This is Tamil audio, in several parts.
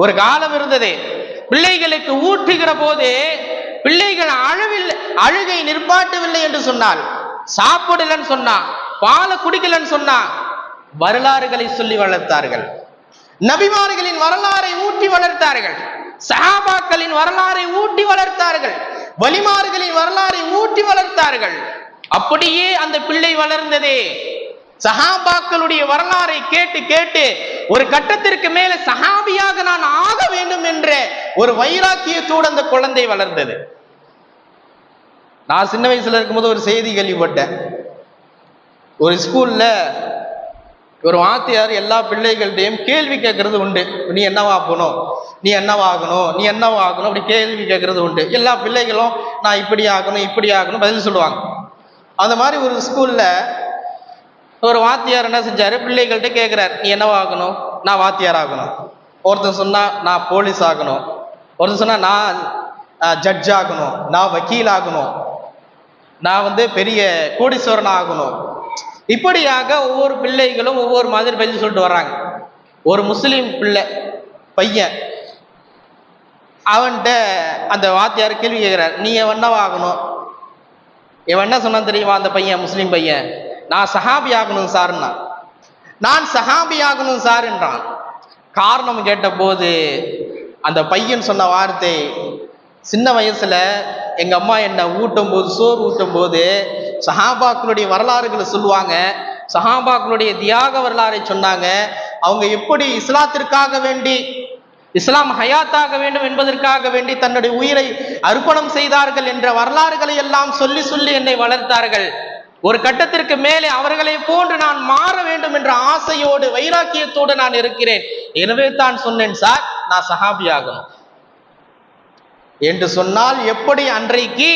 ஒரு காலம் இருந்தது. பிள்ளைகளுக்கு ஊற்றுகிற போது பிள்ளைகள் அழவில்லை அழுகை நிற்பாட்டவில்லை என்று சொன்னால் சாப்பிடலன்னு சொன்னா பாலை குடிக்கலன்னு சொன்னா வரலாறுகளை சொல்லி வளர்த்தார்கள். நபிமார்களின் வரலாறை ஊட்டி வளர்த்தார்கள். சஹாபாக்களின் வரலாறை ஊட்டி வளர்த்தார்கள். வலிமார்களின் வரலாறை ஊட்டி வளர்த்தார்கள். அப்படியே அந்த பிள்ளை வளர்ந்ததே. சஹாபாக்களுடைய வரலாறை கேட்டு கேட்டு ஒரு கட்டத்திற்கு மேல சஹாபியாக நான் ஆக வேண்டும் என்ற ஒரு வைராக்கியத்தோடு அந்த குழந்தை வளர்ந்தது. நான் சின்ன வயசுல இருக்கும்போது ஒரு செய்தி கேள்விப்பட்டேன். ஒரு ஸ்கூல்ல ஒரு வாத்தியார் எல்லா பிள்ளைகள்டையும் கேள்வி கேட்கறது உண்டு. நீ என்னவா போகணும் நீ என்னவாகணும் நீ என்னவாகணும் அப்படி கேள்வி கேட்கறது உண்டு. எல்லா பிள்ளைகளும் நான் இப்படி ஆகணும் இப்படி ஆகணும் பதில் சொல்லுவாங்க. அந்த மாதிரி ஒரு ஸ்கூல்ல ஒரு வாத்தியார் என்ன செஞ்சாரு? பிள்ளைகள்கிட்ட கேட்குறாரு நீ என்னவாகணும் நான் வாத்தியார் ஆகணும். ஒருத்தன் சொன்னா நான் போலீஸ் ஆகணும். ஒருத்தன் சொன்னா நான் ஜட்ஜ் ஆகணும். நான் வக்கீல் ஆகணும். நான் வந்து பெரிய கோடீஸ்வரன் ஆகணும். இப்படியாக ஒவ்வொரு பிள்ளைகளும் ஒவ்வொரு மாதிரி பதில் சொல்லிட்டு வர்றாங்க. ஒரு முஸ்லீம் பிள்ளை பையன் அவன்கிட்ட அந்த வாத்தியார் கேள்வி கேட்குறார் நீ என்னவாகணும் இவன் என்ன சொன்னான் தெரியுமா அந்த பையன் முஸ்லீம் பையன்? நான் சஹாபி ஆகணும் சார்னா நான் சஹாபி ஆகணும் சார் என்றான். காரணம் கேட்டபோது அந்த பையன் சொன்ன வார்த்தை சின்ன வயசுல எங்க அம்மா என்னை ஊட்டும் போது சோறு ஊட்டும் போது சஹாபாக்களுடைய வரலாறுகளை சொல்லுவாங்க. சஹாபாக்களுடைய தியாக வரலாறை சொன்னாங்க. அவங்க எப்படி இஸ்லாத்திற்காக வேண்டி இஸ்லாம் ஹயாத்தாக வேண்டும் என்பதற்காக வேண்டி தன்னுடைய உயிரை அர்ப்பணம் செய்தார்கள் என்ற வரலாறுகளை எல்லாம் சொல்லி சொல்லி என்னை வளர்த்தார்கள். ஒரு கட்டத்திற்கு மேலே அவர்களை போன்று நான் மாற வேண்டும் என்ற ஆசையோடு வைராக்கியத்தோடு நான் இருக்கிறேன். எனவே தான் சொன்னேன் சார் நான் சஹாபியாகணும் என்று சொன்னால் எப்படி அன்றைக்கு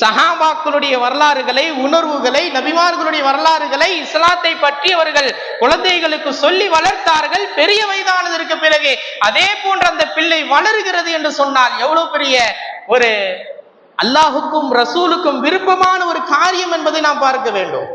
சஹாபாக்களுடைய வரலாறுகளை உணர்வுகளை நபிமார்களுடைய வரலாறுகளை இஸ்லாத்தை பற்றி அவர்கள் குழந்தைகளுக்கு சொல்லி வளர்த்தார்கள் பெரிய வயதானதற்கு பிறகு அதே போன்ற அந்த பிள்ளை வளருகிறது என்று சொன்னால் எவ்வளவு பெரிய ஒரு அல்லாஹுக்கும் ரசூலுக்கும் விருப்பமான ஒரு காரியம் என்பதை நாம் பார்க்க வேண்டும்.